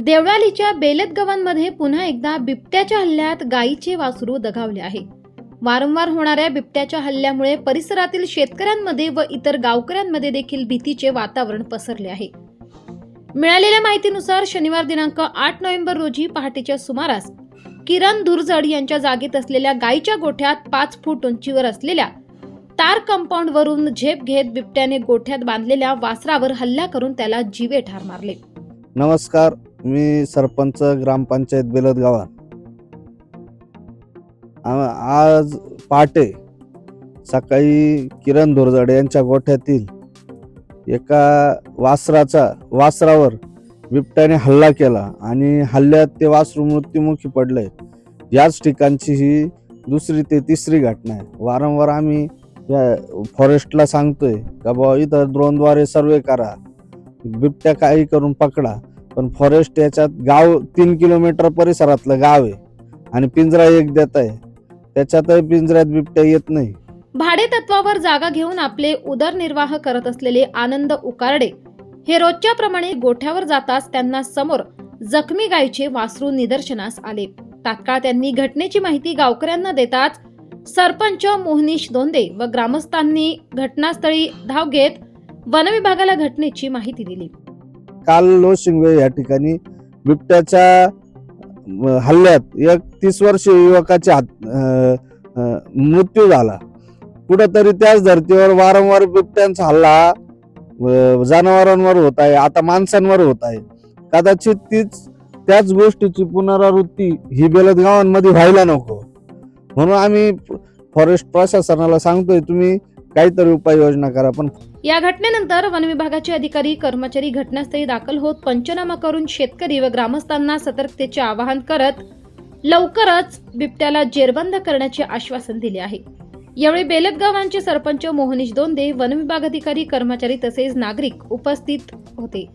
देवळालीच्या बेलदगवांमध्ये पुन्हा एकदा बिबट्याच्या हल्ल्यात गायीचे वासरू दगावले आहे वारंवार होणाऱ्या बिबट्याच्या हल्ल्यामुळे परिसरातील शेतकऱ्यांमध्ये व इतर गावकऱ्यांमध्ये देखील भीतीचे वातावरण पसरले आहे. मिळालेल्या माहितीनुसार शनिवार दिनांक आठ नोव्हेंबर रोजी पहाटेच्या सुमारास किरण धुरजड यांच्या जागेत असलेल्या गायीच्या गोठ्यात पाच फूट उंचीवर असलेल्या तार कंपाऊंड वरून झेप घेत बिबट्याने गोठ्यात बांधलेल्या वासरावर हल्ला करून त्याला जीवे ठार मारले. नमस्कार मी सरपंच ग्रामपंचायत बेलत गावात. आज पहाटे सकाळी किरण धुरजडे यांच्या गोठ्यातील एका वासराचा वासरावर बिबट्याने हल्ला केला आणि हल्ल्यात ते वासरू मृत्युमुखी पडले. याच ठिकाणची ही दुसरी ते तिसरी घटना आहे. वारंवार आम्ही या फॉरेस्टला सांगतोय का बाबा इथं ड्रोनद्वारे सर्वे करा. बिबट्या काही करून पकडा. पण फॉरेस्ट याच्यात गाव तीन किलोमीटर परिसरातलं गाव आहे. आणि पिंजरा एक देत आहे. त्याच्यातही पिंजऱ्यात बिबट्या येत नाही. भाडे तत्वावर जागा घेऊन आपले उदरनिर्वाह करत असलेले आनंद उकारडे हे रोजच्या प्रमाणे गोठ्यावर जाताच त्यांना समोर जखमी गायीचे वासरू निदर्शनास आले. तात्काळ त्यांनी घटनेची माहिती गावकऱ्यांना देताच सरपंच मोहनीश दोंदे व ग्रामस्थांनी घटनास्थळी धाव घेत वनविभागाला घटनेची माहिती दिली. काल लोशिंगवे या ठिकाणी बिबट्याच्या हल्ल्यात एक तीस वर्षीय युवकाच्या हात मृत्यू झाला. कुठंतरी त्याच धर्तीवर वारंवार बिबट्यांचा हल्ला जनावरांवर होत आहे आता माणसांवर होत आहे. कदाचित तीच त्याच गोष्टीची पुनरावृत्ती ही बेलदगावांमध्ये व्हायला नको. म्हणून आम्ही फॉरेस्ट प्रशासनाला सांगतोय तुम्ही काहीतरी उपाययोजना करा पण या घटनेनंतर वन विभागाचे अधिकारी कर्मचारी घटनास्थळी दाखल होत पंचनामा करून शेतकरी व ग्रामस्थांना सतर्कतेचे आवाहन करत लवकरच बिबट्याला जेरबंद करण्याचे आश्वासन दिले आहे. यावेळी बेलत गावांचे सरपंच मोहनीश दोंदे वनविभाग अधिकारी कर्मचारी तसेच नागरिक उपस्थित होते.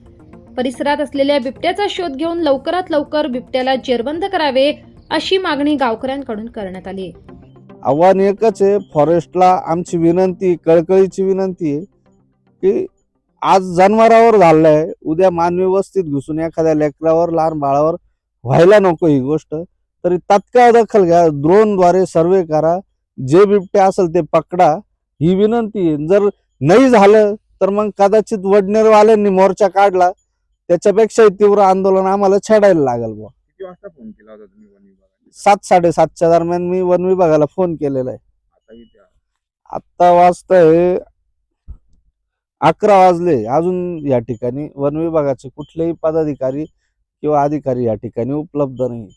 परिसरात असलेल्या बिबट्याचा शोध घेऊन लवकरात लवकर बिबट्याला जेरबंद करावे अशी मागणी गावकऱ्यांकडून करण्यात आली आहे. आव्हान एकच आहे. फॉरेस्टला आमची विनंती कळकळीची विनंती आहे की आज जनावरावर झालंय. उद्या मानवी वस्तीत घुसून एखाद्या लेकरावर लहान बाळावर व्हायला नको ही गोष्ट. तरी तात्काळ दखल घ्या. ड्रोनद्वारे सर्वे करा. जे बिबटे असेल ते पकडा. ही विनंती आहे. जर नाही झालं तर मग कदाचित वडनेरवाल्यांनी मोर्चा काढला. त्याच्यापेक्षाही तीव्र आंदोलन आम्हाला छेडायला लागेल बुवा. किती वाजता फोन केला होता तुम्ही सात साडेसातच्या दरम्यान मी वन विभागाला फोन केलेला आहे. आता वाजतंय अकरा वाजले. अजून या ठिकाणी वन विभागाचे कुठलेही पदाधिकारी किंवा अधिकारी या ठिकाणी उपलब्ध नाही.